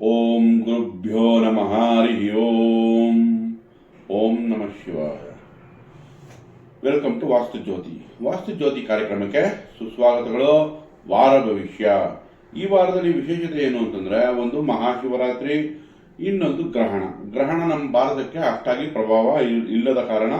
ಓಂ ಗುರುಭ್ಯೋ ನಮಃ ಹರಿ ಓಂ. ಓಂ ನಮಃ ಶಿವಾಯ. ವೆಲ್ಕಮ್ ಟು ವಾಸ್ತು ಜ್ಯೋತಿ ವಾಸ್ತು ಜ್ಯೋತಿ ಕಾರ್ಯಕ್ರಮಕ್ಕೆ ಸುಸ್ವಾಗತಗಳು. ವಾರ ಭವಿಷ್ಯ. ಈ ವಾರದಲ್ಲಿ ವಿಶೇಷತೆ ಏನು ಅಂತಂದ್ರೆ ಒಂದು ಮಹಾಶಿವರಾತ್ರಿ, ಇನ್ನೊಂದು ಗ್ರಹಣ. ಗ್ರಹಣ ನಮ್ಮ ಭಾರತಕ್ಕೆ ಅಷ್ಟಾಗಿ ಪ್ರಭಾವ ಇಲ್- ಇಲ್ಲದ ಕಾರಣ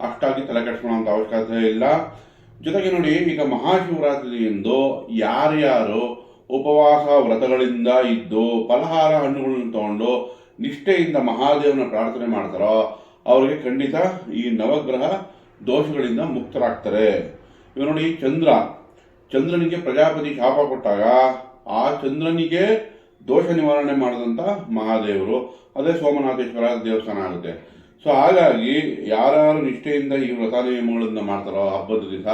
ಅಷ್ಟಾಗಿ ತಲೆ ಕೆಡಿಸ್ಕೊಳ್ಳೋ ಅವಶ್ಯಕತೆ ಇಲ್ಲ. ಜೊತೆಗೆ ನೋಡಿ ಈಗ ಮಹಾಶಿವರಾತ್ರಿ ಎಂದು ಯಾರ್ಯಾರು ಉಪವಾಸ ವ್ರತಗಳಿಂದ ಇದ್ದು ಫಲಹಾರ ಹಣ್ಣುಗಳನ್ನು ತಗೊಂಡು ನಿಷ್ಠೆಯಿಂದ ಮಹಾದೇವನ ಪ್ರಾರ್ಥನೆ ಮಾಡ್ತಾರೋ, ಅವರಿಗೆ ಖಂಡಿತ ಈ ನವಗ್ರಹ ದೋಷಗಳಿಂದ ಮುಕ್ತರಾಗ್ತಾರೆ. ಇವ ನೋಡಿ, ಚಂದ್ರ. ಚಂದ್ರನಿಗೆ ಪ್ರಜಾಪತಿ ಶಾಪ ಕೊಟ್ಟಾಗ ಆ ಚಂದ್ರನಿಗೆ ದೋಷ ನಿವಾರಣೆ ಮಾಡಿದಂಥ ಮಹಾದೇವರು, ಅದೇ ಸೋಮನಾಥೇಶ್ವರ ದೇವಸ್ಥಾನ ಆಗುತ್ತೆ. ಸೊ ಹಾಗಾಗಿ ಯಾರ್ಯಾರು ನಿಷ್ಠೆಯಿಂದ ಈ ವ್ರತ ಮಾಡ್ತಾರೋ ಹಬ್ಬದ ದಿವಸ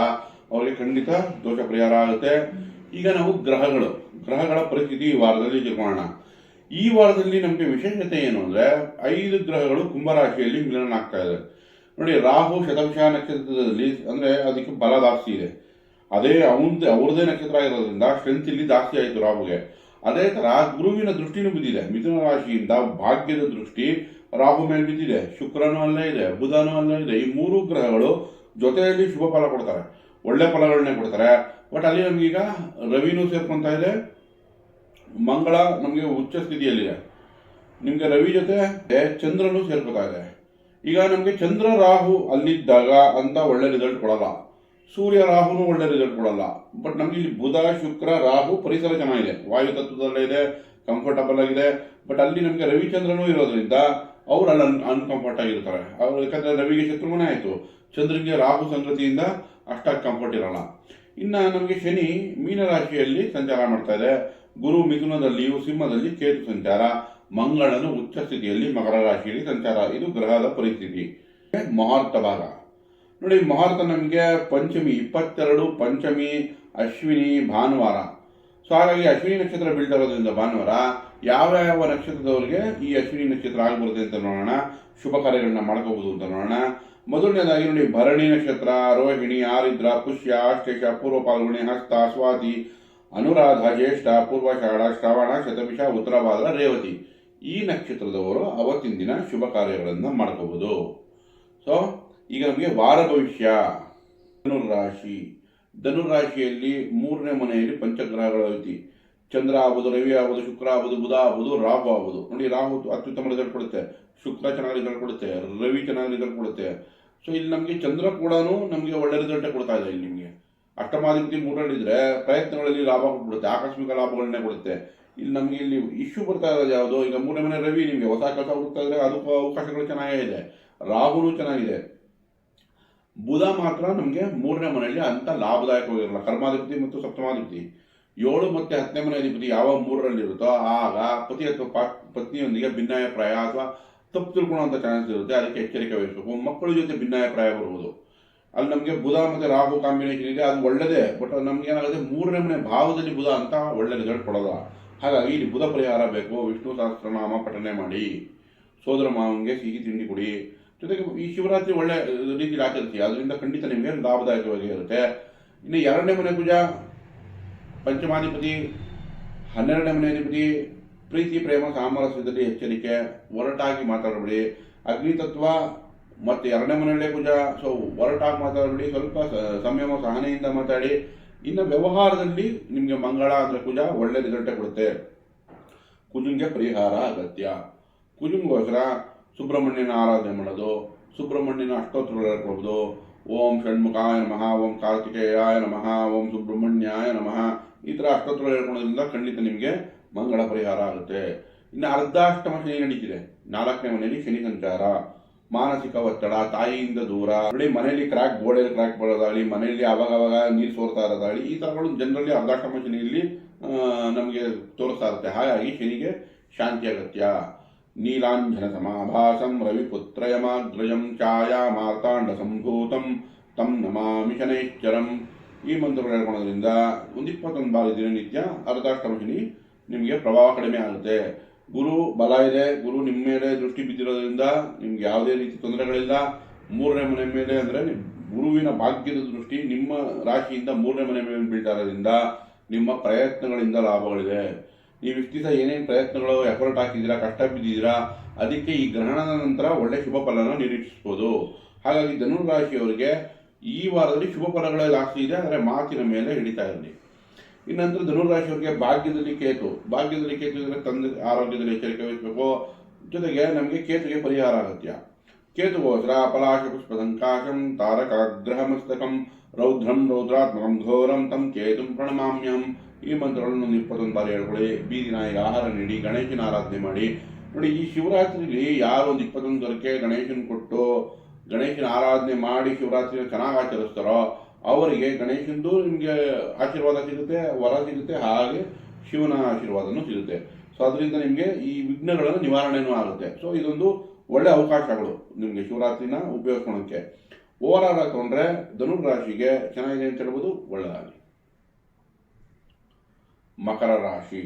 ಅವರಿಗೆ ಖಂಡಿತ ದೋಷ ಪರಿಹಾರ ಆಗುತ್ತೆ. ಈಗ ನಾವು ಗ್ರಹಗಳು. ಗ್ರಹಗಳ ಪರಿಸ್ಥಿತಿ ಈ ವಾರದಲ್ಲಿ ತಿಳ್ಕೊಳ್ಳೋಣ ಈ ವಾರದಲ್ಲಿ ನಮಗೆ ವಿಶೇಷತೆ ಏನು ಅಂದ್ರೆ ಐದು ಗ್ರಹಗಳು ಕುಂಭರಾಶಿಯಲ್ಲಿ ಮಿಲನ ಆಗ್ತಾ ಇದೆ. ನೋಡಿ, ರಾಹು ಶತಭಿಷ ನಕ್ಷತ್ರದಲ್ಲಿ ಅಂದ್ರೆ ಅದಕ್ಕೆ ಬಲ ಜಾಸ್ತಿ ಇದೆ. ಅದೇ ಅವನದೇ ಅವ್ರದೇ ನಕ್ಷತ್ರ ಆಗಿರೋದ್ರಿಂದ ಸ್ಟ್ರೆಂತ್ ಇಲ್ಲಿ ಜಾಸ್ತಿ ಆಯಿತು ರಾಹುಗೆ. ಅದೇ ಥರ ಗುರುವಿನ ದೃಷ್ಟಿನೂ ಬಿದ್ದಿದೆ. ಮಿಥುನ ರಾಶಿಯಿಂದ ಭಾಗ್ಯದ ದೃಷ್ಟಿ ರಾಹು ಮೇಲೆ ಬಿದ್ದಿದೆ. ಶುಕ್ರನೂ ಅಲ್ಲೇ ಇದೆ, ಬುಧನೂ ಅಲ್ಲೇ ಇದೆ. ಈ ಮೂರು ಗ್ರಹಗಳು ಜೊತೆಯಲ್ಲಿ ಶುಭ ಫಲ ಕೊಡ್ತಾರೆ. ಒಳ್ಳೆ ಫಲಗಳನ್ನೇ ಕೊಡ್ತಾರೆ. ಬಟ್ ಅಲ್ಲಿ ನಮಗೀಗ ರವಿನೂ ಸೇರ್ಕೊಂತ ಇದೆ. ಮಂಗಳ ನಮಗೆ ಉಚ್ಚ ಸ್ಥಿತಿಯಲ್ಲಿದೆ. ನಿಮಗೆ ರವಿ ಜೊತೆ ಚಂದ್ರನು ಸೇರ್ಕೊತಾ ಇದೆ. ಈಗ ನಮಗೆ ಚಂದ್ರ ರಾಹು ಅಲ್ಲಿದ್ದಾಗ ಅಂತ ಒಳ್ಳೆ ರಿಸಲ್ಟ್ ಕೊಡಲ್ಲ. ಸೂರ್ಯ ರಾಹುನು ಒಳ್ಳೆ ರಿಸಲ್ಟ್ ಕೊಡಲ್ಲ. ಬಟ್ ನಮಗೆ ಇಲ್ಲಿ ಬುಧ, ಶುಕ್ರ, ರಾಹು ಪರಿಸರ ಚೆನ್ನಾಗಿದೆ. ವಾಯು ತತ್ವದಲ್ಲೇ ಇದೆ ಕಂಫರ್ಟಬಲ್ ಆಗಿದೆ. ಬಟ್ ಅಲ್ಲಿ ನಮಗೆ ರವಿಚಂದ್ರನು ಇರೋದ್ರಿಂದ ಅವ್ರು ಅಲ್ಲಿ ಅನ್ಕಂಫರ್ಟ್ ಆಗಿರ್ತಾರೆ. ಅವ್ರು ಯಾಕಂದ್ರೆ ರವಿಗೆ ಶತ್ರುಮನೆ ಆಯಿತು. ಚಂದ್ರನಿಗೆ ರಾಹು ಸಂಗತಿಯಿಂದ ಅಷ್ಟಾಗಿ ಕಂಫರ್ಟ್ ಇರಲ್ಲ. ಇನ್ನ ನಮಗೆ ಶನಿ ಮೀನರಾಶಿಯಲ್ಲಿ ಸಂಚಾರ ಮಾಡ್ತಾ ಇದೆ. ಗುರು ಮಿಥುನದಲ್ಲಿಯೂ ಸಿಂಹದಲ್ಲಿ ಕೇತು ಸಂಚಾರ. ಮಂಗಳನು ಉಚ್ಚ ಸ್ಥಿತಿಯಲ್ಲಿ ಮಕರ ರಾಶಿಯಲ್ಲಿ ಸಂಚಾರ. ಇದು ಗ್ರಹದ ಪರಿಸ್ಥಿತಿ. ಮುಹೂರ್ತ ಭಾಗ. ನೋಡಿ, ಮುಹೂರ್ತ ನಮಗೆ ಪಂಚಮಿ ಇಪ್ಪತ್ತೆರಡು, ಪಂಚಮಿ, ಅಶ್ವಿನಿ, ಭಾನುವಾರ. ಸೊ, ಹಾಗಾಗಿ ಅಶ್ವಿನಿ ನಕ್ಷತ್ರ ಬೀಳ್ತಾ ಇರೋದ್ರಿಂದ ಭಾನುವಾರ, ಯಾವ ಯಾವ ನಕ್ಷತ್ರದವರಿಗೆ ಈ ಅಶ್ವಿನಿ ನಕ್ಷತ್ರ ಆಗ್ಬರುತ್ತೆ ಅಂತ ನೋಡೋಣ. ಶುಭ ಕಾರ್ಯಗಳನ್ನ ಮಾಡ್ಕೋಬಹುದು ಅಂತ ನೋಡೋಣ. ಮೊದಲನೇದಾಗಿ ನೋಡಿ, ಭರಣಿ ನಕ್ಷತ್ರ, ರೋಹಿಣಿ, ಆರಿದ್ರ, ಪುಷ್ಯ ಆಶ್ಲೇಷ ಪೂರ್ವ ಪಾಲ್ಗುಣಿ, ಹಸ್ತ, ಸ್ವಾತಿ, ಅನುರಾಧ, ಜ್ಯೇಷ್ಠ ಪೂರ್ವಾಷಾಢ ಶ್ರವಣ, ಶತಭಿಷ, ಉತ್ತರಭಾದ್ರ, ರೇವತಿ. ಈ ನಕ್ಷತ್ರದವರು ಅವತ್ತಿನ ದಿನ ಶುಭ ಕಾರ್ಯಗಳನ್ನು ಮಾಡ್ಕೋಬಹುದು ಸೊ ಈಗ ನಮಗೆ ವಾರ ಭವಿಷ್ಯ ಧನುರಾಶಿ ಧನುರಾಶಿಯಲ್ಲಿ ಮೂರನೇ ಮನೆಯಲ್ಲಿ ಪಂಚಗ್ರಹಗಳ ಐತಿ. ಚಂದ್ರ ಆಗ್ಬೋದು, ರವಿ ಆಗ್ಬೋದು, ಶುಕ್ರ ಆಗ್ಬೋದು, ಬುಧ ಆಗ್ಬೋದು, ರಾಹು ಆಗ್ಬೋದು. ನೋಡಿ, ರಾಹು ಅತ್ಯುತ್ತಮ ರಿಸಲ್ಟ್ ಕೊಡುತ್ತೆ. ಶುಕ್ರ ಚೆನ್ನಾಗಿ ಕೊಡುತ್ತೆ. ರವಿ ಚೆನ್ನಾಗಿ ಕೊಡುತ್ತೆ. ಸೊ ಇಲ್ಲಿ ನಮಗೆ ಚಂದ್ರ ಕೂಡ ನಮಗೆ ಒಳ್ಳೆ ರಿಸಲ್ಟೇ ಕೊಡ್ತಾ ಇದೆ ಇಲ್ಲಿ ನಿಮಗೆ. ಅಷ್ಟಮಾಧಿಪತಿ ಇದ್ದರೆ ಪ್ರಯತ್ನಗಳಲ್ಲಿ ಲಾಭ ಕೊಟ್ಬಿಡುತ್ತೆ, ಆಕಸ್ಮಿಕ ಲಾಭಗಳನ್ನೇ ಕೊಡುತ್ತೆ. ಇಲ್ಲಿ ನಮಗೆ ಇಲ್ಲಿ ಇಶ್ಯೂ ಬರ್ತಾ ಇರೋದು ಯಾವುದು? ಈಗ ಮೂರನೇ ಮನೆ ರವಿ ನಿಮಗೆ ಹೊಸ ಕೆಲಸ ಹುಡುಕ್ತಾ ಇದ್ರೆ ಅದಕ್ಕೂ ಅವಕಾಶಗಳು ಚೆನ್ನಾಗೇ ಇದೆ. ರಾಹುನು ಚೆನ್ನಾಗಿದೆ. ಬುಧ ಮಾತ್ರ ನಮಗೆ ಮೂರನೇ ಮನೆಯಲ್ಲಿ ಅಂತ ಲಾಭದಾಯಕವಾಗಿರಲ್ಲ ಕರ್ಮಾಧಿಪತಿ ಮತ್ತು ಸಪ್ತಮಾಧಿಪತಿ. ಏಳು ಮತ್ತು ಹತ್ತನೇ ಮನೆ ಅಧಿಪತಿ ಯಾವ ಮೂರರಲ್ಲಿ ಇರುತ್ತೋ ಆಗ ಪತಿ ಅಥವಾ ಪತ್ನಿಯೊಂದಿಗೆ ಭಿನ್ನಾಭಿಪ್ರಾಯ ಅಥವಾ ತಪ್ಪು ತಿಳ್ಕೊಳ್ಳುವಂಥ ಚಾನ್ಸ್ ಇರುತ್ತೆ. ಅದಕ್ಕೆ ಎಚ್ಚರಿಕೆ ವಹಿಸಬೇಕು. ಮಕ್ಕಳ ಜೊತೆ ಭಿನ್ನಾಭಿಪ್ರಾಯ ಬರ್ಬೋದು ಅಲ್ಲಿ ನಮಗೆ ಬುಧ ಮತ್ತು ರಾಹು ಕಾಂಬಿನೇಷನ್ ಇದೆ ಅದು ಒಳ್ಳೆಯದೇ ಬಟ್ ನಮ್ಗೆ ಏನಾಗುತ್ತೆ? ಮೂರನೇ ಮನೆ ಭಾವದಲ್ಲಿ ಬುಧ ಅಂತ ಒಳ್ಳೆ ರಿಸಲ್ಟ್ ಕೊಡೋಲ್ಲ ಹಾಗಾಗಿ ಇಲ್ಲಿ ಬುಧ ಪರಿಹಾರ ಬೇಕು. ವಿಷ್ಣು ಸಹಸ್ರನಾಮ ಪಠನೆ ಮಾಡಿ. ಸೋದರ ಮಾವನಿಗೆ ಸಿಹಿ ತಿಂಡಿ ಕೊಡಿ. ಜೊತೆಗೆ ಈ ಶಿವರಾತ್ರಿ ಒಳ್ಳೆ ರೀತಿಯಲ್ಲಿ ಆಚರಿಸಿ. ಅದರಿಂದ ಖಂಡಿತ ನಿಮಗೆ ಲಾಭದಾಯಕವಾಗಿ ಇರುತ್ತೆ. ಇನ್ನು ಎರಡನೇ ಮನೆ ಪೂಜಾ, ಪಂಚಮಾಧಿಪತಿ, ಹನ್ನೆರಡನೇ ಮನೆ ಅಧಿಪತಿ ಪ್ರೀತಿ, ಪ್ರೇಮ, ಸಾಮರಸ್ಯದಲ್ಲಿ ಎಚ್ಚರಿಕೆ, ಒರಟಾಗಿ ಮಾತಾಡಬೇಡಿ. ಅಗ್ನಿತತ್ವ ಮತ್ತು ಎರಡನೇ ಮನೆಯಲ್ಲೇ ಪೂಜಾ. ಸೊ ಒರಟಾಗಿ ಮಾತಾಡಬೇಡಿ. ಸ್ವಲ್ಪ ಸಂಯಮ, ಸಹನೆಯಿಂದ ಮಾತಾಡಿ. ಇನ್ನು ವ್ಯವಹಾರದಲ್ಲಿ ನಿಮಗೆ ಮಂಗಳ ಅಂದರೆ ಕುಜ ಒಳ್ಳೆ ರಿಸಲ್ಟೇ ಕೊಡುತ್ತೆ. ಕುಜುಂಗೆ ಪರಿಹಾರ ಅಗತ್ಯ. ಕುಜುಂಗೋಸ್ಕರ ಸುಬ್ರಹ್ಮಣ್ಯನ ಆರಾಧನೆ ಮಾಡೋದು. ಸುಬ್ರಹ್ಮಣ್ಯನ ಅಷ್ಟೋತ್ತರ ಕೊಡೋದು. ಓಂ ಷಣ್ಮುಖಾಯ ನಮಃ, ಓಂ ಕಾರ್ತಿಕೇಯಾಯ ನಮಃ, ಓಂ ಸುಬ್ರಹ್ಮಣ್ಯಾಯ ನಮಃ. ಈ ಥರ ಅಷ್ಟೋತ್ರ ಹೇಳ್ಕೊಳ್ಳೋದ್ರಿಂದ ಖಂಡಿತ ನಿಮಗೆ ಮಂಗಳ ಪರಿಹಾರ ಆಗುತ್ತೆ. ಇನ್ನು ಅರ್ಧಾಷ್ಟಮ ಶನಿ ನಡೀತಿದೆ. ನಾಲ್ಕನೇ ಮನೆಯಲ್ಲಿ ಶನಿ ಸಂಚಾರ. ಮಾನಸಿಕ ಒತ್ತಡ, ತಾಯಿಯಿಂದ ದೂರ. ನೋಡಿ ಮನೆಯಲ್ಲಿ ಕ್ರ್ಯಾಕ್ ಗೋಡೆಯಲ್ಲಿ ಕ್ರ್ಯಾಕ್ ಬರೋದಾಗಲಿ, ಮನೆಯಲ್ಲಿ ಅವಾಗ ಅವಾಗ ನೀರು ಸೋರ್ತಾ ಇರೋದಾಗಲಿ, ಈ ಥರಗಳು ಜನರಲ್ಲಿ ಅರ್ಧಾಷ್ಟಮ ಶನಿಯಲ್ಲಿ ನಮಗೆ ತೋರಿಸ್ತಾ ಇರುತ್ತೆ. ಹಾಗಾಗಿ ಶನಿಗೆ ಶಾಂತಿ ಅಗತ್ಯ. ನೀಲಾಂಜನ ಸಮಾಭಾಸಂ ರವಿಪುತ್ರಯಮಾಗ್ರಜಂ ಛಾಯಾ ಮಾರ್ತಾಂಡ ಸಂಭೂತಂ ತಂ ನಮಾಮಿ ಶನೈಶ್ಚರಂ. ಈ ಮಂತ್ರಗಳು ಹೇಳ್ಕೊಳ್ಳೋದ್ರಿಂದ ಒಂದು ಇಪ್ಪತ್ತೊಂದು ಬಾರಿ ದಿನನಿತ್ಯ ಅರ್ಧಾಷ್ಟಮ ಶನಿ ನಿಮಗೆ ಪ್ರಭಾವ ಕಡಿಮೆ ಆಗುತ್ತೆ. ಗುರು ಬಲ ಇದೆ, ಗುರು ನಿಮ್ಮ ಮೇಲೆ ದೃಷ್ಟಿ ಬಿದ್ದಿರೋದ್ರಿಂದ ನಿಮ್ಗೆ ಯಾವುದೇ ರೀತಿ ತೊಂದರೆಗಳಿಲ್ಲ. ಮೂರನೇ ಮನೆ ಮೇಲೆ ಅಂದರೆ ಗುರುವಿನ ಭಾಗ್ಯದ ದೃಷ್ಟಿ, ನಿಮ್ಮ ರಾಶಿಯಿಂದ ಮೂರನೇ ಮನೆ ಮೇಲೆ ಬೀಳ್ತಾ ಇರೋದ್ರಿಂದ ನಿಮ್ಮ ಪ್ರಯತ್ನಗಳಿಂದ ಲಾಭಗಳಿದೆ. ನೀವು ಇಷ್ಟು ದಿವಸ ಏನೇನು ಪ್ರಯತ್ನಗಳು ಎಫರ್ಟ್ ಹಾಕಿದ್ದೀರಾ, ಕಷ್ಟ ಬಿದ್ದಿದ್ದೀರಾ, ಅದಕ್ಕೆ ಈ ಗ್ರಹಣದ ನಂತರ ಒಳ್ಳೆ ಶುಭ ಫಲನ ನಿರೀಕ್ಷಿಸ್ಬೋದು. ಹಾಗಾಗಿ ಧನುರಾಶಿಯವರಿಗೆ ಈ ವಾರದಲ್ಲಿ ಶುಭ ಫಲಗಳೇ ಜಾಸ್ತಿ ಇದೆ, ಆದರೆ ಮಾತಿನ ಮೇಲೆ ಹಿಡಿತಾ ಇರಲಿ. ಇನ್ನಂತರ ಧನುರಾಶಿಯವರಿಗೆ ಭಾಗ್ಯದಲ್ಲಿ ಕೇತು. ಭಾಗ್ಯದಲ್ಲಿ ಕೇತು ಇದ್ರೆ ತಂದೆ ಆರೋಗ್ಯದಲ್ಲಿ ಎಚ್ಚರಿಕೆ ವಹಿಸಬೇಕು. ಜೊತೆಗೆ ನಮಗೆ ಕೇತುಗೆ ಪರಿಹಾರ ಅಗತ್ಯ. ಕೇತುಗೋಸ್ಕರ ಪಲಾಶ ಪುಷ್ಪದಂಕಾಶಂ ತಾರಕಾಗ್ರಹ ಮಸ್ತಕಂ, ರೌದ್ರಂ, ರೌದ್ರಾತ್ಮಕಂ, ಘೋರಂ ತಂ ಕೇತುಂ ಪ್ರಣಮಾಮ್ಯಂ ಈ ಮಂತ್ರಗಳನ್ನು ಒಂದು ಇಪ್ಪತ್ತೊಂದು ಬಾರಿ ಹೇಳ್ಕೊಳ್ಳಿ. ಬೀದಿ ನಾಯಿಗೆ ಆಹಾರ ನೀಡಿ, ಗಣೇಶನ ಆರಾಧನೆ ಮಾಡಿ. ನೋಡಿ, ಈ ಶಿವರಾತ್ರಿಲಿ ಯಾರು ಒಂದು ಇಪ್ಪತ್ತೊಂದು ದೊರಕೆ ಗಣೇಶನ ಕೊಟ್ಟು ಗಣೇಶನ ಆರಾಧನೆ ಮಾಡಿ ಶಿವರಾತ್ರಿನ ಚೆನ್ನಾಗಿ ಆಚರಿಸ್ತಾರೋ ಅವರಿಗೆ ಗಣೇಶಂದು ನಿಮಗೆ ಆಶೀರ್ವಾದ ಸಿಗುತ್ತೆ, ವರ ಸಿಗುತ್ತೆ, ಹಾಗೆ ಶಿವನ ಆಶೀರ್ವಾದನೂ ಸಿಗುತ್ತೆ. ಸೊ ಅದರಿಂದ ನಿಮಗೆ ಈ ವಿಘ್ನಗಳನ್ನು ನಿವಾರಣೆನೂ ಆಗುತ್ತೆ. ಸೊ ಇದೊಂದು ಒಳ್ಳೆ ಅವಕಾಶಗಳು ನಿಮಗೆ ಶಿವರಾತ್ರಿನ ಉಪಯೋಗಿಸ್ಕೊಳಕ್ಕೆ. ಓವರ್ ಆಲ್ ತಗೊಂಡ್ರೆ ಧನುರ್ ರಾಶಿಗೆ ಚೆನ್ನಾಗಿದೆ ಅಂತ ಹೇಳ್ಬೋದು ಒಳ್ಳೆಯದಾಗಲಿ ಮಕರ ರಾಶಿ.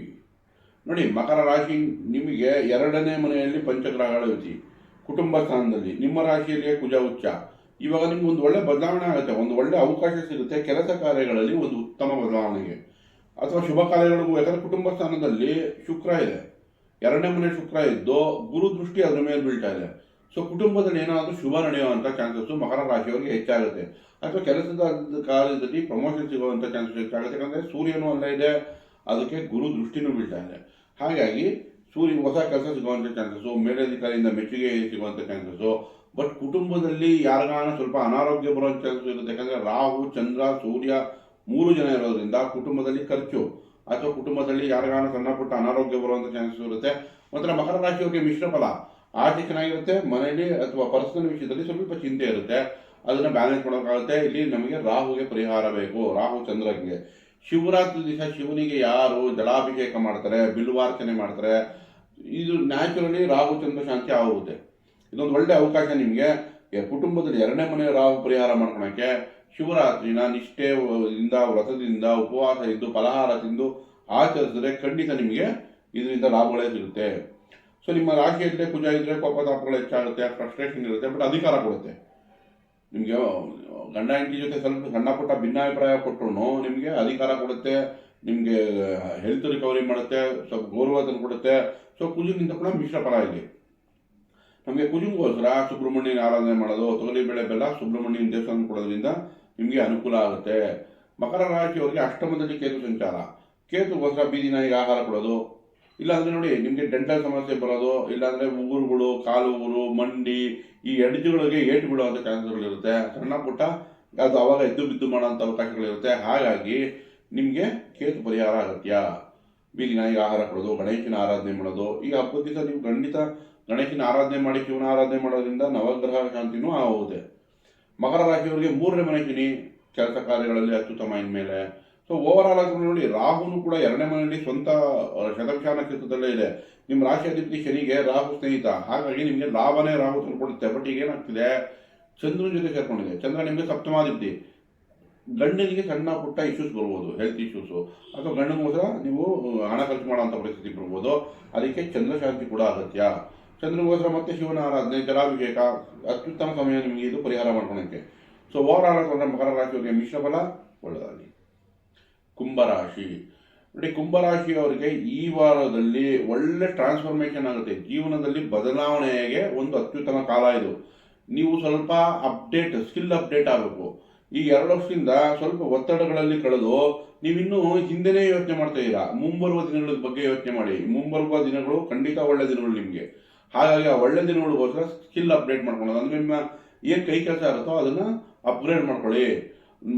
ನೋಡಿ, ಮಕರ ರಾಶಿ ನಿಮಗೆ ಎರಡನೇ ಮನೆಯಲ್ಲಿ ಪಂಚಗ್ರಹಗಳ ಯುತಿ ಕುಟುಂಬ ಸ್ಥಾನದಲ್ಲಿ ನಿಮ್ಮ ರಾಶಿಯಲ್ಲಿಯೇ ಕುಜ ಉಚ್ಚ ಇವಾಗ ನಿಮ್ಗೆ ಒಂದು ಒಳ್ಳೆ ಬದಲಾವಣೆ ಆಗುತ್ತೆ, ಒಂದು ಒಳ್ಳೆ ಅವಕಾಶ ಸಿಗುತ್ತೆ ಕೆಲಸ ಕಾರ್ಯಗಳಲ್ಲಿ ಒಂದು ಉತ್ತಮ ಬದಲಾವಣೆಗೆ. ಅಥವಾ ಶುಭ ಕಾರ್ಯಗಳಿಗೂ, ಯಾಕಂದ್ರೆ ಕುಟುಂಬ ಸ್ಥಾನದಲ್ಲಿ ಶುಕ್ರ ಇದೆ. ಎರಡನೇ ಮನೆ ಶುಕ್ರ ಇದ್ದು, ಗುರು ದೃಷ್ಟಿ ಅದ್ರ ಮೇಲೆ ಬೀಳ್ತಾ ಇದೆ. ಸೊ ಕುಟುಂಬದಲ್ಲಿ ಏನಾದರೂ ಶುಭ ನಡೆಯುವಂಥ ಚಾನ್ಸಸ್ ಮಕರ ರಾಶಿಯವರಿಗೆ ಹೆಚ್ಚಾಗುತ್ತೆ. ಅಥವಾ ಕೆಲಸದ ಕಾಲದಲ್ಲಿ ಪ್ರಮೋಷನ್ ಸಿಗುವಂಥ ಚಾನ್ಸಸ್ ಹೆಚ್ಚಾಗುತ್ತೆ. ಯಾಕಂದರೆ ಸೂರ್ಯನೂ ಅಲ್ಲೇ ಇದೆ, ಅದಕ್ಕೆ ಗುರು ದೃಷ್ಟಿನೂ ಬೀಳ್ತಾ ಇದೆ. ಹಾಗಾಗಿ ಸೂರ್ಯ ಹೊಸ ಕೆಲಸ ಸಿಗುವಂಥ ಚಾನ್ಸಸ್ಸು ಮೇಲಧಿಕಾರಿಯಿಂದ ಮೆಚ್ಚುಗೆ ಸಿಗುವಂಥ ಚಾನ್ಸಸ್ಸು ಬಟ್ ಕುಟುಂಬದಲ್ಲಿ ಯಾರಿಗಾನ ಸ್ವಲ್ಪ ಅನಾರೋಗ್ಯ ಬರೋ ಚಾನ್ಸಸ್ ಇರುತ್ತೆ. ಯಾಕಂದರೆ ರಾಹು, ಚಂದ್ರ, ಸೂರ್ಯ ಮೂರು ಜನ ಇರೋದ್ರಿಂದ ಕುಟುಂಬದಲ್ಲಿ ಖರ್ಚು. ಅಥವಾ ಕುಟುಂಬದಲ್ಲಿ ಯಾರಿಗಾನ ಸಣ್ಣ ಪುಟ್ಟ ಅನಾರೋಗ್ಯ ಬರುವಂಥ ಚಾನ್ಸಸ್ ಇರುತ್ತೆ. ಒಂಥರ ಮಕರ ರಾಶಿಯವರಿಗೆ ಮಿಶ್ರ ಫಲ. ಆಚೆ ಚೆನ್ನಾಗಿರುತ್ತೆ. ಮನೆಯಲ್ಲಿ ಅಥವಾ ಪರ್ಸನಲ್ ವಿಷಯದಲ್ಲಿ ಸ್ವಲ್ಪ ಚಿಂತೆ ಇರುತ್ತೆ. ಅದನ್ನ ಬ್ಯಾಲೆನ್ಸ್ ಮಾಡೋಕ್ಕಾಗುತ್ತೆ. ಇಲ್ಲಿ ನಮಗೆ ರಾಹುಗೆ ಪರಿಹಾರ ಬೇಕು. ರಾಹು ಚಂದ್ರನಿಗೆ. ಶಿವರಾತ್ರಿ ದಿವಸ ಶಿವನಿಗೆ ಯಾರು ಜಲಾಭಿಷೇಕ ಮಾಡ್ತಾರೆ ಬಿಲ್ವಾರ್ಚನೆ ಮಾಡ್ತಾರೆ, ಇದು ನ್ಯಾಚುರಲಿ ರಾಹು, ಚಂದ್ರ ಶಾಂತಿ ಆಗುತ್ತೆ ಇದೊಂದು ಒಳ್ಳೆ ಅವಕಾಶ ನಿಮಗೆ. ಕುಟುಂಬದಲ್ಲಿ ಎರಡನೇ ಮನೆ ರಾಹು ಪರಿಹಾರ ಮಾಡ್ಕೊಳಕ್ಕೆ ಶಿವರಾತ್ರಿನ ನಿಷ್ಠೆಯಿಂದ ವ್ರತದಿಂದ, ಉಪವಾಸ ಇದ್ದು, ಫಲಹಾರ ತಿಂದು ಆಚರಿಸಿದ್ರೆ ಖಂಡಿತ ನಿಮಗೆ ಇದರಿಂದ ಲಾಭಗಳೇ ಸಿಗುತ್ತೆ. ಸೊ ನಿಮ್ಮ ರಾಶಿಯಲ್ಲೇ ಕುಜ ಇದ್ರೆ ಕೋಪತಾಪಗಳು ಹೆಚ್ಚಾಗುತ್ತೆ ಫ್ರಸ್ಟ್ರೇಷನ್ ಇರುತ್ತೆ ಬಟ್ ಅಧಿಕಾರ ಕೊಡುತ್ತೆ. ನಿಮಗೆ, ಗಂಡ ಹೆಂಡತಿ ಜೊತೆ ಸ್ವಲ್ಪ ಸಣ್ಣ ಪುಟ್ಟ ಭಿನ್ನಾಭಿಪ್ರಾಯ ಕೊಟ್ಟರು ನಿಮಗೆ ಅಧಿಕಾರ ಕೊಡುತ್ತೆ, ನಿಮಗೆ ಹೆಲ್ತ್ ರಿಕವರಿ ಮಾಡುತ್ತೆ, ಸ್ವಲ್ಪ ಗೌರವ ತಂದು ಕೊಡುತ್ತೆ. ಸೊ ಕುಜಿನಿಂದ ಕೂಡ ಮಿಶ್ರ ಫಲ ಇದೆ. ನಮಗೆ ಕುಜುಂಗೋಸ್ಕರ ಸುಬ್ರಹ್ಮಣ್ಯನ ಆರಾಧನೆ ಮಾಡೋದು ತೊಗರಿಬೇಳೆ ಬೆಲ್ಲ ಸುಬ್ರಹ್ಮಣ್ಯನ ದೇವಸ್ಥಾನ ಕೊಡೋದ್ರಿಂದ ನಿಮಗೆ ಅನುಕೂಲ ಆಗುತ್ತೆ. ಮಕರ ರಾಶಿಯವರಿಗೆ ಅಷ್ಟಮದಲ್ಲಿ ಕೇತು ಸಂಚಾರ. ಕೇತುಗೋಸ್ಕರ ಬೀದಿ ನಾಯಿಗೆ ಆಹಾರ ಕೊಡೋದು. ಇಲ್ಲಾಂದರೆ ನೋಡಿ, ನಿಮಗೆ ಡೆಂಟಲ್ ಸಮಸ್ಯೆ ಬರೋದು, ಇಲ್ಲಾಂದರೆ ಉಗುರುಗಳು, ಕಾಲು ಉಗುರು, ಮಂಡಿ, ಈ ಎಡಜುಗಳಿಗೆ ಏಟು ಬಿಡುವಂಥ ಚಾನ್ಸಸ್ಗಳಿರುತ್ತೆ ಸಣ್ಣ ಪುಟ್ಟ, ಅದು ಅವಾಗ ಎದ್ದು ಬಿದ್ದು ಮಾಡೋಂಥ ಅವಕಾಶಗಳಿರುತ್ತೆ ಹಾಗಾಗಿ ನಿಮಗೆ ಕೇತು ಪರಿಹಾರ ಅಗತ್ಯ. ಬೀದಿ ನಾಯಿಗೆ ಆಹಾರ ಕೊಡೋದು, ಗಣೇಶನ ಆರಾಧನೆ ಮಾಡೋದು. ಈ ಹಬ್ಬದ ದಿವಸ ನೀವು ಖಂಡಿತ ಗಣೇಶನ ಆರಾಧನೆ ಮಾಡಿ ಶಿವನ ಆರಾಧನೆ ಮಾಡೋದ್ರಿಂದ ನವಗ್ರಹ ಶಾಂತಿನೂ ಆಗುತ್ತೆ ಮಕರ ರಾಶಿಯವರಿಗೆ ಮೂರನೇ ಮನೆ ಶನಿ ಕೆಲಸ ಕಾರ್ಯಗಳಲ್ಲಿ ಅತ್ಯುತ್ತಮ ಇನ್ಮೇಲೆ. ಸೊ ಓವರ್ ಆಲ್ ಆಗಿ ನೋಡಿ ರಾಹುನು ಕೂಡ ಎರಡನೇ ಮನೆಯಲ್ಲಿ ಸ್ವಂತ ಅಹ್, ಕ್ಷೇತ್ರದಲ್ಲೇ ಇದೆ. ನಿಮ್ಮ ರಾಶಿ ಅಧಿಪತಿ ಶನಿಗೆ ರಾಹು ಸ್ನೇಹಿತ. ಹಾಗಾಗಿ ನಿಮಗೆ ಲಾಭನೇ ರಾಹು ತಂದುಕೊಡುತ್ತೆ ಬಟ್ ಏನಾಗ್ತಿದೆ? ಚಂದ್ರನ ಜೊತೆ ಸೇರ್ಕೊಂಡಿದೆ. ಚಂದ್ರ ನಿಮಗೆ ಸಪ್ತಮಾಧಿಪತಿ ಗಂಡನಿಗೆ ಸಣ್ಣ ಪುಟ್ಟ ಇಶ್ಯೂಸ್ ಬರ್ಬೋದು ಹೆಲ್ತ್ ಇಶ್ಯೂಸು ಅಥವಾ ಗಂಡನಿಗೋಸ್ಕರ ನೀವು ಹಣ ಖರ್ಚು ಮಾಡೋ ಪರಿಸ್ಥಿತಿ ಬರ್ಬೋದು. ಅದಕ್ಕೆ ಚಂದ್ರ ಶಾಂತಿ ಕೂಡ ಅಗತ್ಯ. ಚಂದ್ರನಿಗೋಸ್ಕರ ಮತ್ತೆ ಶಿವನ ಆರಾಧನೆ, ಜಲಾಭಿಷೇಕ, ಅತ್ಯುತ್ತಮ ಸಮಯ ನಿಮಗೆ ಇದು ಪರಿಹಾರ ಮಾಡ್ಕೊಳಕ್ಕೆ. ಸೊ ಓವರ್ ಆಲ್ ಅಂದ್ರೆ ಮಕರ ರಾಶಿಯವರಿಗೆ ಮಿಶ್ರ ಫಲ ಒಳ್ಳೆಯದಾಗಲಿ ಕುಂಭರಾಶಿ. ನೋಡಿ ಕುಂಭರಾಶಿಯವರಿಗೆ ಈ ವಾರದಲ್ಲಿ ಒಳ್ಳೆ ಟ್ರಾನ್ಸ್ಫಾರ್ಮೇಶನ್ ಆಗುತ್ತೆ. ಜೀವನದಲ್ಲಿ ಬದಲಾವಣೆಗೆ ಒಂದು ಅತ್ಯುತ್ತಮ ಕಾಲ ಇದು. ನೀವು ಸ್ವಲ್ಪ ಅಪ್ಡೇಟ್ ಸ್ಕಿಲ್ ಅಪ್ಡೇಟ್ ಆಗಬೇಕು. ಈ ಎರಡು ವರ್ಷದಿಂದ ಸ್ವಲ್ಪ ಒತ್ತಡಗಳಲ್ಲಿ ಕಳೆದು ನೀವಿನ್ನೂ ಹಿಂದೆನೇ ಯೋಚನೆ ಮಾಡ್ತಾ ಇದ್ದೀರಾ? ಮುಂಬರುವ ದಿನಗಳ ಬಗ್ಗೆ ಯೋಚನೆ ಮಾಡಿ. ಮುಂಬರುವ ದಿನಗಳು ಖಂಡಿತ ಒಳ್ಳೆ ದಿನಗಳು ನಿಮಗೆ. ಹಾಗಾಗಿ ಆ ಒಳ್ಳೆ ದಿನಗಳಿಗೋಸ್ಕರ ಸ್ಕಿಲ್ ಅಪ್ಡೇಟ್ ಮಾಡ್ಕೊಳ್ಳೋದು. ಅಂದ್ರೆ ನಿಮ್ಮ ಏನು ಕೈ ಕೆಲಸ ಇರುತ್ತೋ ಅದನ್ನ ಅಪ್ಗ್ರೇಡ್ ಮಾಡ್ಕೊಳ್ಳಿ.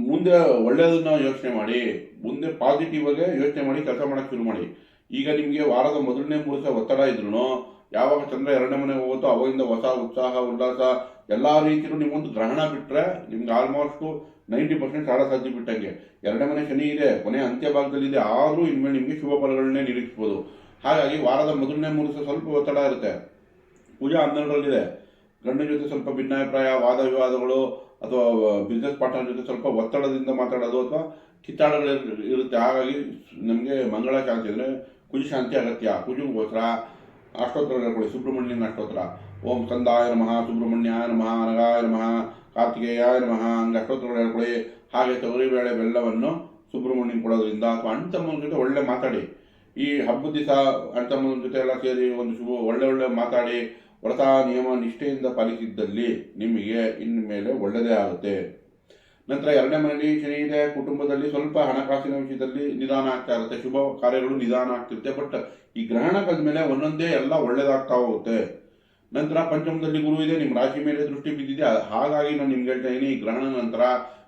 ಮುಂದೆ ಒಳ್ಳೆಯದನ್ನ ಯೋಚನೆ ಮಾಡಿ. ಮುಂದೆ ಪಾಸಿಟಿವ್ ಆಗಿ ಯೋಚನೆ ಮಾಡಿ, ಕೆಲಸ ಮಾಡೋಕೆ ಶುರು ಮಾಡಿ. ಈಗ ನಿಮಗೆ ವಾರದ ಮೊದಲನೇ ಮೂರು ಒತ್ತಡ ಇದ್ರು ಯಾವಾಗ ಚಂದ್ರ ಎರಡನೇ ಮನೆಗೆ ಹೋಗುತ್ತೋ ಅವಾಗಿಂದ ಹೊಸ ಉತ್ಸಾಹ, ಉಲ್ಲಾಸ, ಎಲ್ಲ ರೀತಿಯೂ ನಿಮ್ಮೊಂದು ಗ್ರಹಣ ಬಿಟ್ಟರೆ ನಿಮ್ಗೆ ಆಲ್ಮೋಸ್ಟ್ ನೈಂಟಿ ಪರ್ಸೆಂಟ್ ಸಾಲ ಸಾಧ್ಯ ಬಿಟ್ಟಂಗೆ. ಎರಡನೇ ಮನೆ ಶನಿ ಇದೆ, ಕೊನೆ ಅಂತ್ಯ ಭಾಗದಲ್ಲಿ ಇದೆ, ಆದರೂ ಇನ್ಮೇಲೆ ನಿಮಗೆ ಶುಭ ಫಲಗಳನ್ನೇ ನಿರೀಕ್ಷಿಸ್ಬೋದು ಹಾಗಾಗಿ ವಾರದ ಮೊದಲನೇ ಮೂರು ಸ್ವಲ್ಪ ಒತ್ತಡ ಇರುತ್ತೆ. ಪೂಜಾ ಹನ್ನೆರಡರಲ್ಲಿದೆ ಗಂಡನ ಜೊತೆ ಸ್ವಲ್ಪ ಭಿನ್ನಾಭಿಪ್ರಾಯ, ವಾದ ವಿವಾದಗಳು ಅಥವಾ ಬಿಸ್ನೆಸ್ ಪಾರ್ಟ್ನರ್ ಜೊತೆ ಸ್ವಲ್ಪ ಒತ್ತಡದಿಂದ ಮಾತಾಡೋದು ಅಥವಾ ಕಿತ್ತಾಡಗಳು ಇರ್- ಇರುತ್ತೆ. ಹಾಗಾಗಿ ನಮಗೆ ಮಂಗಳ ಶಾಂತಿ ಅಂದರೆ ಕುಜು ಶಾಂತಿ ಅಗತ್ಯ. ಕುಜುಗೋಸ್ಕರ ಅಷ್ಟೋತ್ತರ ಕೊಡಿ ಸುಬ್ರಹ್ಮಣ್ಯನ ಅಷ್ಟೋತ್ತರ ಓಂ ಸ್ಕಂದಾಯ ನಮಃ, ಸುಬ್ರಹ್ಮಣ್ಯಾಯ ನಮಃ ಅನಗಾಯ ನಮಃ, ಕಾರ್ತಿಕೇಯಾಯ ನಮಃ, ಹಂಗೆ ಅಷ್ಟೋತ್ತರಗಳು ಹೇಳ್ಕೊಳ್ಳಿ ಹಾಗೆ ತೊಗರಿಬೇಳೆ ಬೆಲ್ಲವನ್ನು ಸುಬ್ರಹ್ಮಣ್ಯನ ಕೊಡೋದ್ರಿಂದ ಅಥವಾ ಅಣ್ಣ ತಮ್ಮನ ಜೊತೆ ಒಳ್ಳೆ ಮಾತಾಡಿ. ಈ ಹಬ್ಬದ ದಿವಸ ಅಣ್ಣ ಜೊತೆ ಎಲ್ಲ ಸೇರಿ ಒಂದು ಶುಭ, ಒಳ್ಳೆ ಒಳ್ಳೆ ಮಾತಾಡಿ ವ್ರತ ನಿಯಮ ನಿಷ್ಠೆಯಿಂದ ಪಾಲಿಸಿದ್ದಲ್ಲಿ ನಿಮಗೆ ಇನ್ನು ಮೇಲೆ ಒಳ್ಳೆಯದೇ ಆಗುತ್ತೆ. ನಂತರ ಎರಡನೇ ಮನೆಯಲ್ಲಿ ಶನಿ ಇದೆ, ಕುಟುಂಬದಲ್ಲಿ ಸ್ವಲ್ಪ ಹಣಕಾಸಿನ ವಿಷಯದಲ್ಲಿ ನಿಧಾನ ಆಗ್ತಾ ಇರುತ್ತೆ, ಶುಭ ಕಾರ್ಯಗಳು ನಿಧಾನ ಆಗ್ತಿರುತ್ತೆ ಬಟ್ ಈ ಗ್ರಹಣ ಮೇಲೆ ಒಂದೊಂದೇ ಎಲ್ಲ ಒಳ್ಳೇದಾಗ್ತಾ ಹೋಗುತ್ತೆ. ನಂತರ ಪಂಚಮದಲ್ಲಿ ಗುರು ಇದೆ, ನಿಮ್ಮ ರಾಶಿ ಮೇಲೆ ದೃಷ್ಟಿ ಬಿದ್ದಿದೆ, ಹಾಗಾಗಿ ನಾನು ನಿಮ್ಗೆ ಹೇಳ್ತಾ ಇದ್ದೀನಿ ಈ ಗ್ರಹಣ ನಂತರ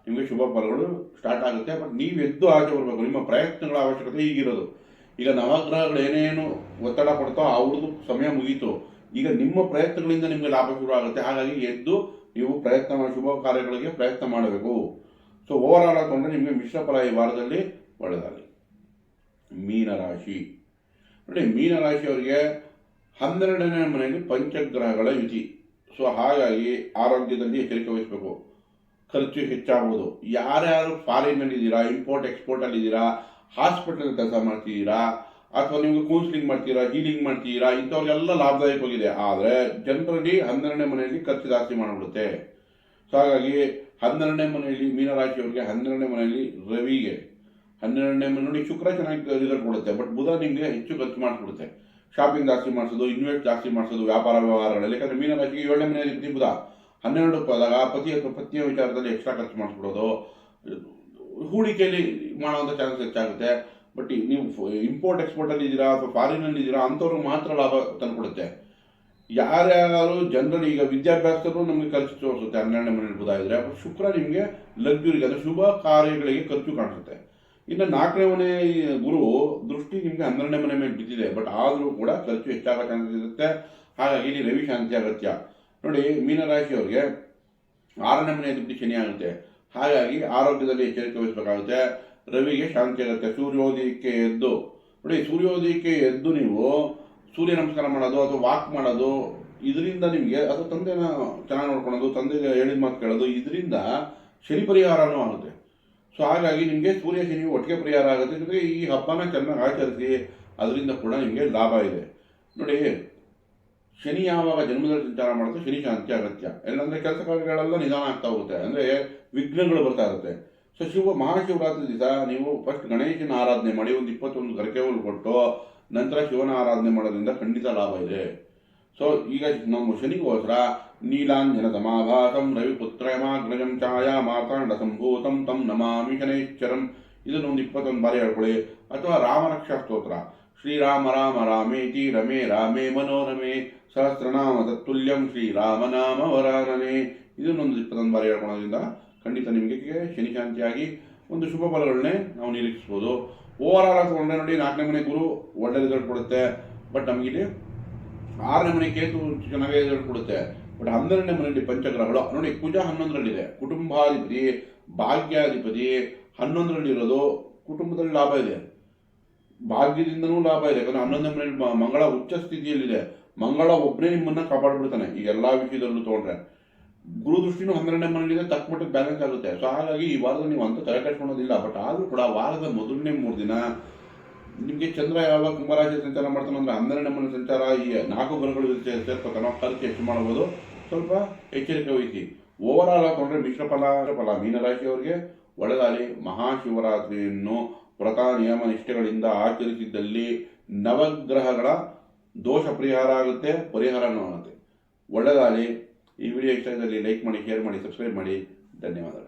ನಿಮಗೆ ಶುಭ ಫಲಗಳು ಸ್ಟಾರ್ಟ್ ಆಗುತ್ತೆ ಬಟ್ ನೀವು ಎದ್ದು ಆಚೆ ಬರಬೇಕು, ನಿಮ್ಮ ಪ್ರಯತ್ನಗಳ ಅವಶ್ಯಕತೆ ಈಗಿರೋದು. ಈಗ ನವಗ್ರಹಗಳು ಏನೇನು ಒತ್ತಡ ಪಡ್ತೋ ಅವ್ರದ್ದು ಸಮಯ ಮುಗೀತು. ಈಗ ನಿಮ್ಮ ಪ್ರಯತ್ನಗಳಿಂದ ನಿಮಗೆ ಲಾಭ ಶುರು ಆಗುತ್ತೆ. ಹಾಗಾಗಿ ಎದ್ದು ನೀವು ಪ್ರಯತ್ನ ಶುಭ ಕಾರ್ಯಗಳಿಗೆ ಪ್ರಯತ್ನ ಮಾಡಬೇಕು. ಸೊ ಓವರ್ ಆಲ್ ತಗೊಂಡ್ರೆ ನಿಮಗೆ ಮಿಶ್ರ ಫಲ ಈ ವಾರದಲ್ಲಿ ಒಳ್ಳೆಯದಾಗಲಿ. ಮೀನರಾಶಿ ನೋಡಿ ಮೀನರಾಶಿಯವರಿಗೆ ಹನ್ನೆರಡನೇ ಮನೆಯಲ್ಲಿ ಪಂಚಗ್ರಹಗಳ ಯುತಿ. ಸೊ ಹಾಗಾಗಿ ಆರೋಗ್ಯದಲ್ಲಿ ಎಚ್ಚರಿಕೆ ವಹಿಸಬೇಕು. ಖರ್ಚು ಹೆಚ್ಚಾಗುವುದು ಯಾರ್ಯಾರು ಫಾರಿನ್ನಲ್ಲಿದ್ದೀರಾ ಇಂಪೋರ್ಟ್ ಎಕ್ಸ್ಪೋರ್ಟಲ್ಲಿ ಹಾಸ್ಪಿಟಲ್ ಕೆಲಸ ಮಾಡ್ತೀರಾ ಅಥವಾ ನಿಮ್ಗೆ ಕೌನ್ಸಿಲಿಂಗ್ ಮಾಡ್ತೀರಾ ಹೀಲಿಂಗ್ ಮಾಡ್ತೀರಾ ಇಂಥವ್ರಿಗೆಲ್ಲ ಲಾಭದಾಯಕವಾಗಿದೆ ಆದರೆ ಜನರಲ್ಲಿ ಹನ್ನೆರಡನೇ ಮನೆಯಲ್ಲಿ ಖರ್ಚು ಜಾಸ್ತಿ ಮಾಡಿಬಿಡುತ್ತೆ. ಸೊ ಹಾಗಾಗಿ ಹನ್ನೆರಡನೇ ಮನೆಯಲ್ಲಿ ಮೀನರಾಶಿಯವರಿಗೆ ಹನ್ನೆರಡನೇ ಮನೆಯಲ್ಲಿ ರವಿಗೆ, ಹನ್ನೆರಡನೇ ಮನೆ ನೋಡಿ ಶುಕ್ರ ಚೆನ್ನಾಗಿ ರಿಸಲ್ಟ್ ಕೊಡುತ್ತೆ. ಬಟ್ ಬುಧ ನಿಮಗೆ ಹೆಚ್ಚು ಖರ್ಚು ಮಾಡಿಸ್ಬಿಡುತ್ತೆ ಶಾಪಿಂಗ್ ಜಾಸ್ತಿ ಮಾಡಿಸೋದು ಇನ್ವೆಸ್ಟ್ ಜಾಸ್ತಿ ಮಾಡಿಸೋದು, ವ್ಯಾಪಾರ ವ್ಯವಹಾರಗಳಲ್ಲಿ. ಯಾಕಂದರೆ ಮೀನರಾಶಿಗೆ ಏಳನೇ ಮನೆಯಲ್ಲಿ ಬುಧ. ಹನ್ನೆರಡು ಪದಾಗ ಪತಿ ಅಥವಾ ಪತ್ನಿಯ ವಿಚಾರದಲ್ಲಿ ಎಕ್ಸ್ಟ್ರಾ ಖರ್ಚು ಮಾಡಿಸ್ಬಿಡೋದು. ಹೂಡಿಕೆಯಲ್ಲಿ ಮಾಡುವಂಥ ಚಾನ್ಸಸ್ ಹೆಚ್ಚಾಗುತ್ತೆ. ಬಟ್ ನೀವು ಇಂಪೋರ್ಟ್ ಎಕ್ಸ್ಪೋರ್ಟಲ್ಲಿ ಇದ್ದೀರಾ ಅಥವಾ ಫಾರಿನಲ್ಲಿ ಇದ್ದೀರಾ ಅಂಥವ್ರಿಗೆ ಮಾತ್ರ ಲಾಭ ತಂದುಕೊಡುತ್ತೆ. ಯಾರ್ಯಾರು ಜನರಲ್ ಈಗ ವಿದ್ಯಾಭ್ಯಾಸದಲ್ಲೂ ನಮಗೆ ಖರ್ಚು ತೋರಿಸುತ್ತೆ, ಹನ್ನೆರಡನೇ ಮನೆ ಇರ್ಬೋದಾಗಿದ್ರೆ ಇದ್ರೆ ಬಟ್ ಶುಕ್ರ ನಿಮಗೆ ಲಗ್ಜುರಿಗೆ ಅಂದರೆ ಶುಭ ಕಾರ್ಯಗಳಿಗೆ ಖರ್ಚು ಕಾಣಿಸುತ್ತೆ. ಇನ್ನು ನಾಲ್ಕನೇ ಮನೆ ಗುರು ದೃಷ್ಟಿ ನಿಮಗೆ ಹನ್ನೆರಡನೇ ಮನೆ ಮೇಲೆ ಬಿದ್ದಿದೆ ಬಟ್ ಆದರೂ ಕೂಡ ಖರ್ಚು ಹೆಚ್ಚಾಗೋ ಚಾನ್ಸಸ್ ಇರುತ್ತೆ. ಹಾಗಾಗಿ ಇಲ್ಲಿ ರವಿ ಶಾಂತಿ ಅಗತ್ಯ. ನೋಡಿ, ಮೀನರಾಶಿಯವರಿಗೆ ಆರನೇ ಮನೆ ದೃಷ್ಟಿ ಶನಿ ಆಗುತ್ತೆ. ಹಾಗಾಗಿ ಆರೋಗ್ಯದಲ್ಲಿ ಎಚ್ಚರಿಕೆ ವಹಿಸಬೇಕಾಗುತ್ತೆ. ರವಿಗೆ ಶಾಂತಿ ಆಗುತ್ತೆ ಸೂರ್ಯೋದಯಕ್ಕೆ ಎದ್ದು, ನೋಡಿ, ಸೂರ್ಯೋದಯಕ್ಕೆ ಎದ್ದು ನೀವು ಸೂರ್ಯ ನಮಸ್ಕಾರ ಮಾಡೋದು ಅಥವಾ ವಾಕ್ ಮಾಡೋದು, ಇದರಿಂದ ನಿಮಗೆ, ಅಥವಾ ತಂದೆನ ಚೆನ್ನಾಗಿ ನೋಡ್ಕೊಳ್ಳೋದು, ತಂದೆಗೆ ಹೇಳಿದ ಮಾತು ಕೇಳೋದು, ಇದರಿಂದ ಶನಿ ಪರಿಹಾರನೂ ಆಗುತ್ತೆ. ಸೊ ಹಾಗಾಗಿ ನಿಮಗೆ ಸೂರ್ಯ ಶನಿ ಒಟ್ಟಿಗೆ ಪರಿಹಾರ ಆಗುತ್ತೆ. ಜೊತೆಗೆ ಈ ಹಬ್ಬನ ಚೆನ್ನಾಗಿ ಆಚರಿಸಿ, ಅದರಿಂದ ಕೂಡ ನಿಮಗೆ ಲಾಭ ಇದೆ. ನೋಡಿ ಶನಿ ಯಾವಾಗ ಜನ್ಮದಲ್ಲಿ ಸಂಚಾರ ಮಾಡುತ್ತೆ ಶನಿ ಶಾಂತಿ ಅಗತ್ಯ. ಎಲ್ಲಂದ್ರೆ ಕೆಲಸ ಕಾರ್ಯಗಳೆಲ್ಲ ನಿಧಾನ ಆಗ್ತಾ ಹೋಗುತ್ತೆ. ಅಂದ್ರೆ ವಿಘ್ನಗಳು ಬರ್ತಾ ಇರುತ್ತೆ. ಸೊ ಶಿವ ಮಹಾಶಿವರಾತ್ರಿ ದಿವಸ ನೀವು ಫಸ್ಟ್ ಗಣೇಶನ ಆರಾಧನೆ ಮಾಡಿ ಒಂದು ಇಪ್ಪತ್ತೊಂದು ಗರಕೆ ಹುಲ್ಲು ಕೊಟ್ಟು ನಂತರ ಶಿವನ ಆರಾಧನೆ ಮಾಡೋದ್ರಿಂದ ಖಂಡಿತ ಲಾಭ ಇದೆ. ಸೊ ಈಗ ನಮ್ಮ ಶನಿಗೋಸ್ಕರ ನೀಲಾಂಜನ ಸಮಾಭಾಸಂ ರವಿಪುತ್ರಯಮಾಗ್ರಜಂ ಛಾಯಾ, ಮಾತಾಂಡ ಸಂಭೂತಂ, ತಂ ನಮಾಮಿ ಶನೇಶ್ವರಂ. ಇದನ್ನು ಒಂದು ಇಪ್ಪತ್ತೊಂದು ಬಾರಿ ಹೇಳ್ಕೊಳ್ಳಿ. ಅಥವಾ ರಾಮರಕ್ಷಾ ಸ್ತೋತ್ರ. ಶ್ರೀರಾಮ ರಾಮ ರಾಮೇತಿ ರಮೇ ರಾಮೇ ಮನೋರಮೆ ಸಹಸ್ರನಾಮ ತತ್ತುಲ್ಯಂ ಶ್ರೀರಾಮನಾಮ ವರಾನನೆ ಇದನ್ನೊಂದು ಇಪ್ಪತ್ತೊಂದು ಬಾರಿ ಹೇಳ್ಕೊಳ್ಳೋದ್ರಿಂದ ಖಂಡಿತ ನಿಮಗೆ ಶನಿಶಾಂತಿಯಾಗಿ ಒಂದು ಶುಭ ಫಲಗಳನ್ನೇ ನಾವು ನಿರೀಕ್ಷಿಸ್ಬೋದು. ಓವರ್ ಆಲ್ ತೊಗೊಂಡ್ರೆ ನೋಡಿ ನಾಲ್ಕನೇ ಮನೆ ಗುರು ಒಳ್ಳೆ ರಿಸಲ್ಟ್ ಕೊಡುತ್ತೆ. ಬಟ್ ನಮಗಿಲ್ಲಿ ಆರನೇ ಮನೆ ಕೇತು ಚೆನ್ನಾಗೇ ರಿಸಲ್ಟ್ ಕೊಡುತ್ತೆ. ಬಟ್ ಹನ್ನೆರಡನೇ ಮನೆಯಲ್ಲಿ ಪಂಚಗ್ರಹಗಳು. ನೋಡಿ ಕುಜ ಹನ್ನೊಂದರಲ್ಲಿದೆ. ಕುಟುಂಬಾಧಿಪತಿ, ಭಾಗ್ಯಾಧಿಪತಿ ಹನ್ನೊಂದರಲ್ಲಿ ಇರೋದು ಕುಟುಂಬದಲ್ಲಿ ಲಾಭ ಇದೆ. ಭಾಗ್ಯದಿಂದನೂ ಲಾಭ ಇದೆ. ಯಾಕಂದ್ರೆ ಹನ್ನೊಂದನೇ ಮನೆಯಲ್ಲಿ ಮ- ಮಂಗಳ ಉಚ್ಚ ಸ್ಥಿತಿಯಲ್ಲಿದೆ. ಮಂಗಳ ಒಬ್ಬನೇ ನಿಮ್ಮನ್ನ ಕಾಪಾಡ್ಬಿಡ್ತಾನೆ. ಈ ಎಲ್ಲಾ ವಿಷಯದಲ್ಲೂ ತಗೊಂಡ್ರೆ. ಗುರು ದೃಷ್ಟಿನೂ ಹನ್ನೆರಡನೇ ತಕ್ಕ ಮಟ್ಟಿಗೆ ಬ್ಯಾಲೆನ್ಸ್ ಆಗುತ್ತೆ. ಸೊ ಹಾಗಾಗಿ ಈ ವಾರದಲ್ಲಿ ನೀವು ಅಂತ ತಲೆ ಕಟ್ಕೊಳ್ಳೋದಿಲ್ಲ ಬಟ್ ಆದರೂ ಕೂಡ ವಾರದ ಮೊದಲನೇ ಮೂರು ದಿನ ನಿಮಗೆ ಚಂದ್ರ ಯಾವಾಗ ಕುಂಭರಾಶಿ ಸಂಚಾರ ಮಾಡ್ತಾನೆ ಅಂದ್ರೆ ಹನ್ನೆರಡನೇ ಮನೆ ಸಂಚಾರ, ಈ ನಾಲ್ಕು ಗ್ರಹಗಳು ಸೇರ್ಕೋತಾನೋ ಖರ್ಚು ಹೆಚ್ಚು ಮಾಡಬಹುದು ಸ್ವಲ್ಪ ಎಚ್ಚರಿಕೆ ವಹಿಸಿ. ಓವರ್ ಆಲ್ ಹಾಕೊಂಡ್ರೆ ಮಿಶ್ರ ಫಲ ಫಲ. ಮೀನರಾಶಿಯವರಿಗೆ ಒಳ್ಳೆದಾಗಲಿ. ಮಹಾಶಿವರಾತ್ರಿಯನ್ನು ವ್ರತ, ನಿಯಮ, ನಿಷ್ಠೆಗಳಿಂದ ಆಚರಿಸಿದ್ದಲ್ಲಿ ನವಗ್ರಹಗಳ ದೋಷ ಪರಿಹಾರ ಆಗುತ್ತೆ, ಪರಿಹಾರನೂ ಆಗುತ್ತೆ. ಒಳ್ಳೆದಾಗಲಿ ಈ ವಿಡಿಯೋ ಇಷ್ಟ ಇದ್ದಲ್ಲಿ ಲೈಕ್ ಮಾಡಿ ಶೇರ್ ಮಾಡಿ ಸಬ್ಸ್ಕ್ರೈಬ್ ಮಾಡಿ. ಧನ್ಯವಾದಗಳು.